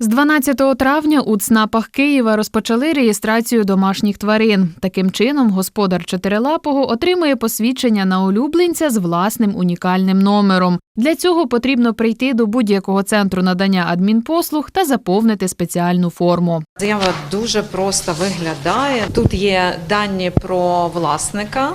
З 12 травня у ЦНАПах Києва розпочали реєстрацію домашніх тварин. Таким чином, господар чотирилапого отримує посвідчення на улюбленця з власним унікальним номером. Для цього потрібно прийти до будь-якого центру надання адмінпослуг та заповнити спеціальну форму. Заява дуже просто виглядає. Тут є дані про власника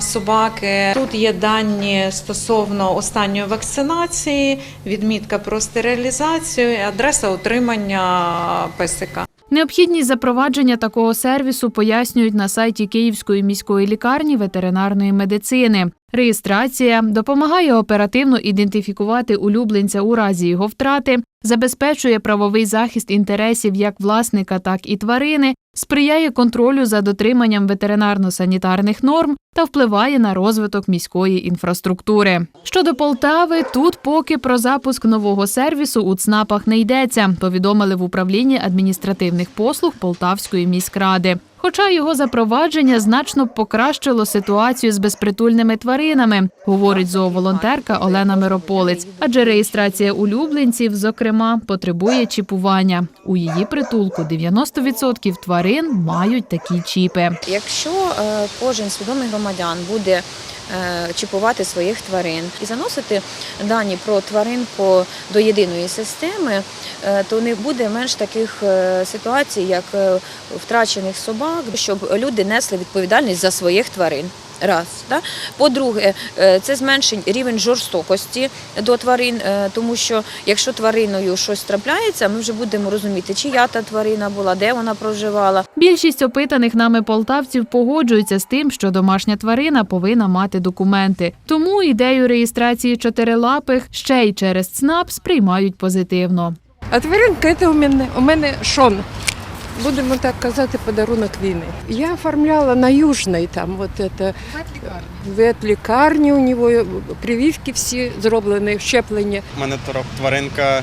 собаки. Тут є дані стосовно останньої вакцинації, відмітка про стерилізацію, адреса отримання песика. Необхідність запровадження такого сервісу пояснюють на сайті Київської міської лікарні ветеринарної медицини. Реєстрація допомагає оперативно ідентифікувати улюбленця у разі його втрати, забезпечує правовий захист інтересів як власника, так і тварини, сприяє контролю за дотриманням ветеринарно-санітарних норм та впливає на розвиток міської інфраструктури. Щодо Полтави, тут поки про запуск нового сервісу у ЦНАПах не йдеться, повідомили в управлінні адміністративних послуг Полтавської міськради. Хоча його запровадження значно покращило ситуацію з безпритульними тваринами, говорить зооволонтерка Олена Мирополець. Адже реєстрація улюбленців, зокрема, потребує чіпування. У її притулку 90% тварин мають такі чіпи. Якщо е, кожен свідомий громадян буде чіпувати своїх тварин і заносити дані про тваринку до єдиної системи, е, то не буде менш таких е, ситуацій, як е, втрачених собак, щоб люди несли відповідальність за своїх тварин. Раз, да? по-друге, е, це зменшить рівень жорстокості до тварин, е, тому що якщо твариною щось трапляється, ми вже будемо розуміти, чия та тварина була, де вона проживала. Більшість опитаних нами полтавців погоджуються з тим, що домашня тварина повинна мати документи. Тому ідею реєстрації чотирилапих ще й через ЦНАП сприймають позитивно. А тваринка це у мене у мене шон. Будемо так казати, подарунок війни. Я оформляла на Южній, там вот это ветлікарні у нього, прививки всі зроблені, щеплення. У мене тваринка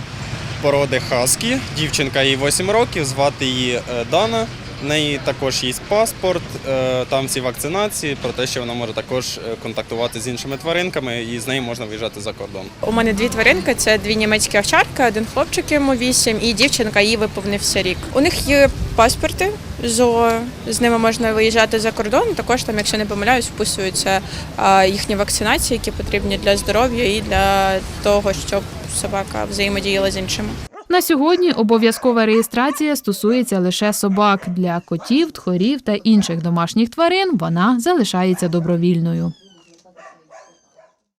породи Хаскі. Дівчинка їй 8 років, звати її е, Дана. В неї також є паспорт, е, там всі вакцинації, про те, що вона може також е, контактувати з іншими тваринками і з нею можна виїжджати за кордон. У мене дві тваринки: це дві німецькі овчарки, один хлопчик йому вісім, і дівчинка їй виповнився рік. У них є паспорти ЗОО, з ними можна виїжджати за кордон. Також там, якщо не помиляюсь, вписуються їхні вакцинації, які потрібні для здоров'я і для того, щоб собака взаємодіяла з іншими. На сьогодні обов'язкова реєстрація стосується лише собак. Для котів, тхорів та інших домашніх тварин вона залишається добровільною.